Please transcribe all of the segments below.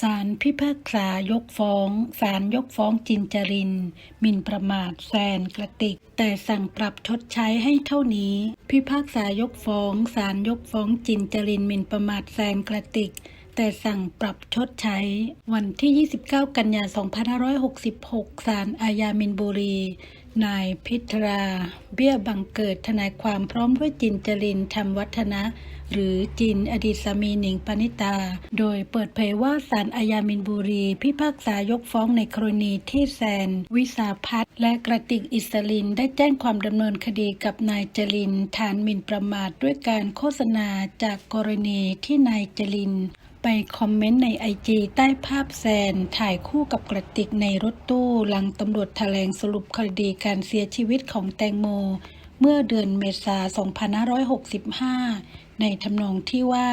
ศาลพิพากษายกฟ้องศาลยกฟ้องจินจรินหมิ่นประมาทแซนกระติก แต่สั่งปรับชดใช้ให้เท่านี้ พิพากษายกฟ้องศาลยกฟ้องจินจรินหมิ่นประมาทแซนกระติก แต่สั่งปรับชดใช้ วันที่ 29 กันยายน 2566 ศาลอาญามินบุรี นายพิธรา เบี้ยบังเกิดทนายความพร้อมด้วยจินจรินธรรมวัฒนะ หรือจินอดีตสามีหนิงปณิตา โดยเปิดเผยว่าศาลอาญามินบุรี พิพากษายกฟ้องในกรณีที่แซน วิสาพัฒน์และกระติกอิสลิน ได้แจ้งความดำเนินคดีกับนายจรินฐานหมิ่นประมาทด้วยการโฆษณาจากกรณีที่นายจริน ไปคอมเมนต์ในไอจีใต้ภาพแซน ถ่ายคู่กับกระติกในรถตู้หลังตำรวจแถลงสรุปคดีการเสียชีวิตของแตงโม เมื่อเดือนเมษา 2565 ในทำนองที่ว่า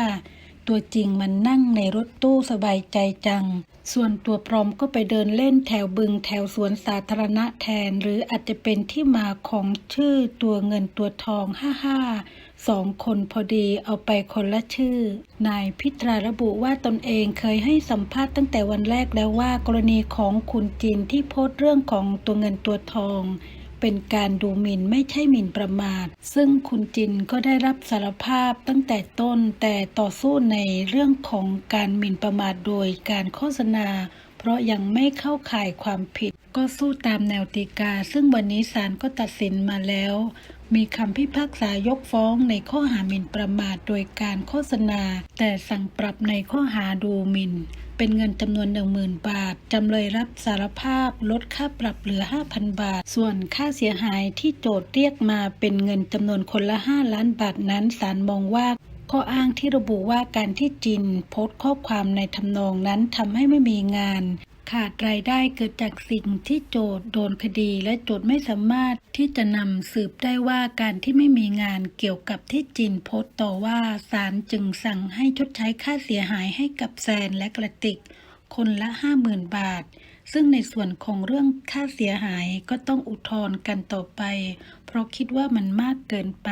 ตัวจริงมันนั่งในรถตู้สบายใจจัง ส่วนตัวพรอมก็ไปเดินเล่นแถวบึงแถวสวนสาธารณะแทน หรืออาจจะเป็นที่มาของชื่อตัวเงินตัวทองห้าห้าสองคนพอดีเอาไปคนละชื่อ นายพิตราระบุว่าตนเองเคยให้สัมภาษณ์ตั้งแต่วันแรกแล้วว่ากรณีของคุณจินที่โพสต์เรื่องของตัวเงินตัวทอง เป็นการดูหมิ่นไม่ใช่หมิ่นประมาท ซึ่งคุณจินก็ได้รับสารภาพตั้งแต่ต้นแต่ต่อสู้ในเรื่องของการหมิ่นประมาทโดยการโฆษณา ราะยังไม่เข้าข่ายความผิด ก็สู้ตามแนวตีกา ซึ่งวันนี้ศาลก็ตัดสินมาแล้ว มีคำพิพากษายกฟ้องในข้อหาหมิ่นประมาทโดยการโฆษณา แต่สั่งปรับในข้อหาดูหมิ่น เป็นเงินจำนวน 10,000 บาท จำเลยรับสารภาพลดค่าปรับเหลือ 5,000 บาท ส่วนค่าเสียหายที่โจทย์เรียกมาเป็นเงินจำนวนคนละ 5 ล้านบาทนั้นศาลมองว่า ข้ออ้างที่ระบุว่าการที่จินโพสต์ข้อความในทำนองนั้นทำให้ไม่มีงาน ขาดรายได้เกิดจากสิ่งที่โจทย์โดนคดีและโจทย์ไม่สามารถที่จะนำสืบได้ว่าการที่ไม่มีงานเกี่ยวกับที่จินโพสต์ต่อว่าศาลจึงสั่งให้ชดใช้ค่าเสียหายให้กับแซนและกระติก คนละ 50,000 บาท ซึ่งในส่วนของเรื่องค่าเสียหายก็ต้องอุทธรณ์กันต่อไป เพราะคิดว่ามันมากเกินไป